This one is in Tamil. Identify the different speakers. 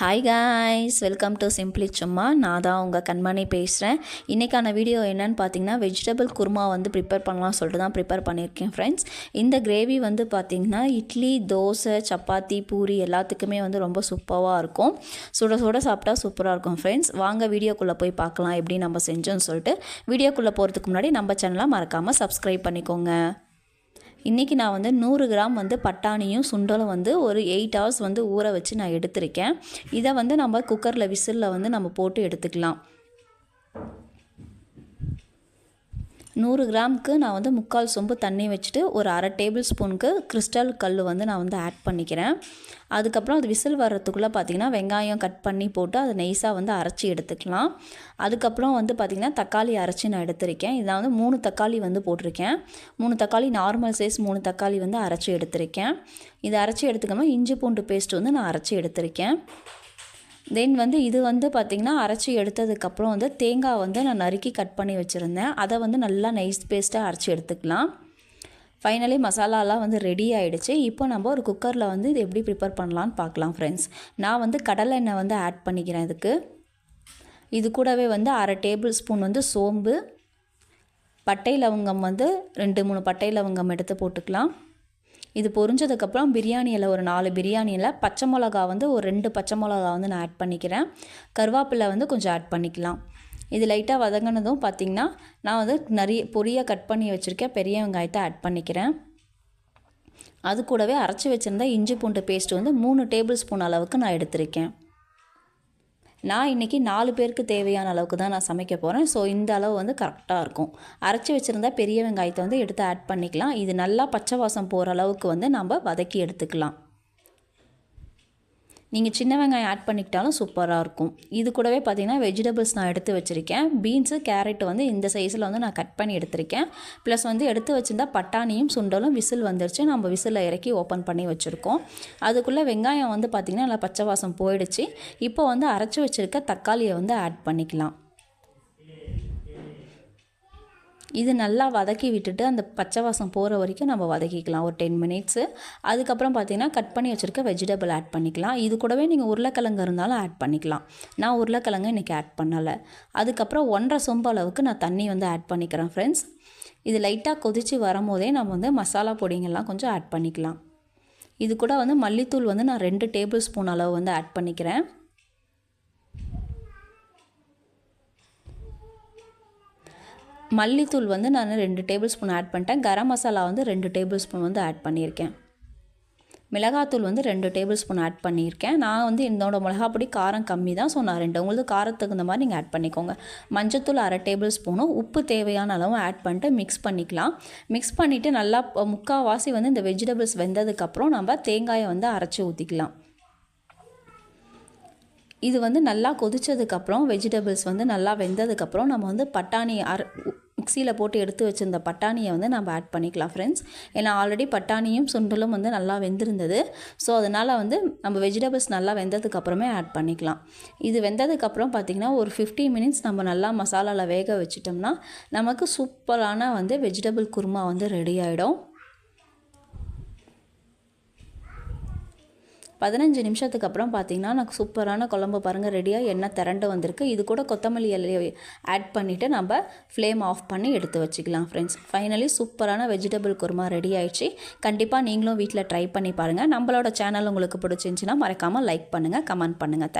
Speaker 1: Hi guys welcome to simply சும்மா நான் தான் உங்கள் கண்மணி பேசுகிறேன் இன்றைக்கான வீடியோ என்னென்னு பார்த்தீங்கன்னா வெஜிடபிள் குருமா வந்து ப்ரிப்பேர் பண்ணலாம் சொல்லிட்டு தான் ப்ரிப்பேர் பண்ணியிருக்கேன் ஃப்ரெண்ட்ஸ் இந்த கிரேவி வந்து பார்த்திங்கன்னா இட்லி தோசை சப்பாத்தி பூரி எல்லாத்துக்குமே வந்து ரொம்ப சூப்பராக இருக்கும். சுட சுட சாப்பிட்டா சூப்பராக இருக்கும் ஃப்ரெண்ட்ஸ் வாங்க வீடியோக்குள்ளே போய் பார்க்கலாம் எப்படி நம்ம செஞ்சோன்னு சொல்லிட்டு. வீடியோக்குள்ளே போகிறதுக்கு முன்னாடி நம்ம சேனலை மறக்காமல் சப்ஸ்கிரைப் பண்ணிக்கோங்க. இன்றைக்கி நான் வந்து நூறு கிராம் வந்து பட்டாணியும் சுண்டலும் வந்து ஒரு எயிட் ஹவர்ஸ் வந்து ஊற வச்சு நான் எடுத்திருக்கேன். இதை வந்து நம்ம குக்கரில் விசிலில் வந்து நம்ம போட்டு எடுத்துக்கலாம். நூறு கிராமுக்கு நான் வந்து முக்கால் சொம்பு தண்ணி வச்சுட்டு ஒரு அரை டேபிள் ஸ்பூனுக்கு கிறிஸ்டல் கல் வந்து நான் வந்து ஆட் பண்ணிக்கிறேன். அதுக்கப்புறம் அது விசில் வர்றதுக்குள்ளே பார்த்திங்கன்னா வெங்காயம் கட் பண்ணி போட்டு அதை நெய்ஸாக வந்து அரைச்சி எடுத்துக்கலாம். அதுக்கப்புறம் வந்து பார்த்திங்கன்னா தக்காளி அரைச்சி நான் எடுத்திருக்கேன். இதில் வந்து மூணு தக்காளி வந்து போட்டிருக்கேன். மூணு தக்காளி நார்மல் சைஸ் மூணு தக்காளி வந்து அரைச்சி எடுத்திருக்கேன். இதை அரைச்சி எடுத்துக்கணும் இஞ்சி பூண்டு பேஸ்ட் வந்து நான் அரைச்சி எடுத்திருக்கேன். தென் வந்து இது வந்து பார்த்திங்கன்னா அரைச்சி எடுத்ததுக்கப்புறம் வந்து தேங்காய் வந்து நான் நறுக்கி கட் பண்ணி வச்சுருந்தேன். அதை வந்து நல்லா நைஸ் பேஸ்ட்டாக அரைச்சி எடுத்துக்கலாம். ஃபைனலி மசாலாலாம் வந்து ரெடி ஆகிடுச்சு இப்போ நம்ம ஒரு குக்கரில் வந்து இது எப்படி ப்ரிப்பேர் பண்ணலான்னு பார்க்கலாம் ஃப்ரெண்ட்ஸ் நான் வந்து கடலை எண்ணெய் வந்து ஆட் பண்ணிக்கிறேன் இதுக்கு. இது கூடவே வந்து அரை டேபிள் ஸ்பூன் வந்து சோம்பு. பட்டை லவங்கம் வந்து ரெண்டு மூணு பட்டை லவங்கம் எடுத்து போட்டுக்கலாம். இது பொரிஞ்சதுக்கப்புறம் பிரியாணியில் ஒரு நாலு பிரியாணியில் பச்சை மிளகா வந்து ஒரு ரெண்டு பச்சை மிளகா வந்து நான் ஆட் பண்ணிக்கிறேன். கருவேப்பிலை வந்து கொஞ்சம் ஆட் பண்ணிக்கலாம். இது லைட்டாக வதங்கினதும் பார்த்திங்கன்னா நான் வந்து நிறைய பொரியாக கட் பண்ணி வச்சுருக்கேன் பெரிய வெங்காயத்தை ஆட் பண்ணிக்கிறேன். அது கூடவே அரைச்சி வச்சுருந்த இஞ்சி பூண்டு பேஸ்ட் வந்து மூணு டேபிள் ஸ்பூன் அளவுக்கு நான் எடுத்திருக்கேன். நான் இன்றைக்கி நாலு பேருக்கு தேவையான அளவுக்கு தான் நான் சமைக்க போகிறேன் ஸோ இந்த அளவு வந்து கரெக்டாக இருக்கும். அரைச்சி வச்சுருந்தா பெரிய வெங்காயத்தை வந்து எடுத்து ஆட் பண்ணிக்கலாம். இது நல்லா பச்சை வாசம் போகிற அளவுக்கு வந்து நம்ம வதக்கி எடுத்துக்கலாம். நீங்கள் சின்ன வெங்காயம் ஆட் பண்ணிக்கிட்டாலும் சூப்பராக இருக்கும். இது கூடவே பார்த்திங்கன்னா வெஜிடபிள்ஸ் நான் எடுத்து வச்சுருக்கேன். பீன்ஸு கேரட் வந்து இந்த சைஸில் வந்து நான் கட் பண்ணி எடுத்திருக்கேன். ப்ளஸ் வந்து எடுத்து வச்சுருந்தா பட்டாணியும் சுண்டலும் விசில் வந்துருச்சு. நம்ம விசிலில் இறக்கி ஓப்பன் பண்ணி வச்சுருக்கோம். அதுக்குள்ளே வெங்காயம் வந்து பார்த்திங்கன்னா நல்லா பச்சை வாசம் போயிடுச்சு. இப்போ வந்து அரைச்சி வச்சுருக்க தக்காளியை வந்து ஆட் பண்ணிக்கலாம். இது நல்லா வதக்கி விட்டுட்டு அந்த பச்சை வாசம் போகிற வரைக்கும் நம்ம வதக்கிக்கலாம். ஒரு டென் மினிட்ஸு அதுக்கப்புறம் பார்த்திங்கன்னா கட் பண்ணி வச்சுருக்க வெஜிடபிள் ஆட் பண்ணிக்கலாம். இது கூடவே நீங்கள் உருளைக்கிழங்கு இருந்தாலும் ஆட் பண்ணிக்கலாம். நான் உருளைக்கிழங்கு இன்றைக்கி ஆட் பண்ணலை. அதுக்கப்புறம் ஒன்றரை சொம்பு அளவுக்கு நான் தண்ணி வந்து ஆட் பண்ணிக்கிறேன் ஃப்ரெண்ட்ஸ் இது லைட்டாக கொதித்து வரும்போதே நம்ம வந்து மசாலா பொடிங்கெல்லாம் கொஞ்சம் ஆட் பண்ணிக்கலாம். இது கூட வந்து மல்லித்தூள் வந்து நான் ரெண்டு டேபிள் ஸ்பூன் அளவு வந்து ஆட் பண்ணிக்கிறேன். மல்லித்தூள் வந்து நான் ரெண்டு டேபிள் ஸ்பூன் ஆட் பண்ணிட்டேன். கரம் மசாலா வந்து ரெண்டு டேபிள் ஸ்பூன் வந்து ஆட் பண்ணியிருக்கேன். மிளகாத்தூள் வந்து ரெண்டு டேபிள் ஸ்பூன் ஆட் பண்ணியிருக்கேன். நான் வந்து என்னோட மிளகாப்பொடி காரம் கம்மி தான் ஸோ நான் ரெண்டு. உங்களுக்கு காரத்துக்கு தகுந்த மாதிரி நீங்கள் ஆட் பண்ணிக்கோங்க. மஞ்சத்தூள் அரை டேபிள் ஸ்பூனும் உப்பு தேவையான அளவும் ஆட் பண்ணிட்டு மிக்ஸ் பண்ணிக்கலாம். மிக்ஸ் பண்ணிவிட்டு நல்லா முக்கால்வாசி வந்து இந்த வெஜிடபிள்ஸ் வெந்ததுக்கப்புறம் நம்ம தேங்காயை வந்து அரைச்சி ஊற்றிக்கலாம் இது வந்து நல்லா கொதித்ததுக்கப்புறம் வெஜிடபிள்ஸ் வந்து நல்லா வெந்ததுக்கப்புறம் நம்ம வந்து பட்டாணி அர மிக்சியில் போட்டு எடுத்து வச்சுருந்த பட்டாணியை வந்து நம்ம ஆட் பண்ணிக்கலாம் ஃப்ரெண்ட்ஸ் ஏன்னா ஆல்ரெடி பட்டாணியும் சுண்டலும் வந்து நல்லா வெந்திருந்தது. ஸோ அதனால் வந்து நம்ம வெஜிடபிள்ஸ் நல்லா வெந்ததுக்கப்புறமே ஆட் பண்ணிக்கலாம். இது வெந்ததுக்கப்புறம் பார்த்திங்கன்னா ஒரு ஃபிஃப்டி மினிட்ஸ் நம்ம நல்லா மசாலாவில் வேக வச்சிட்டோம்னா நமக்கு சூப்பரான வந்து வெஜிடபிள் குருமா வந்து ரெடி ஆகிடும் பதினஞ்சு நிமிஷத்துக்கு அப்புறம் பார்த்தீங்கன்னா நான் சூப்பரான குழம்பு பாருங்கள் ரெடியாக எண்ணெய் திரண்டு வந்திருக்கு. இது கூட கொத்தமல்லி இலையை ஆட் பண்ணிவிட்டு நம்ம ஃப்ளேம் ஆஃப் பண்ணி எடுத்து வச்சுக்கலாம் ஃப்ரெண்ட்ஸ் ஃபைனலி சூப்பரான வெஜிடபிள் குருமா ரெடி ஆயிடுச்சு. கண்டிப்பாக நீங்களும் வீட்டில் ட்ரை பண்ணி பாருங்கள் நம்மளோட சேனல் உங்களுக்கு பிடிச்சிருந்துச்சின்னா மறக்காமல் லைக் பண்ணுங்கள் கமெண்ட் பண்ணுங்கள் தேங்க்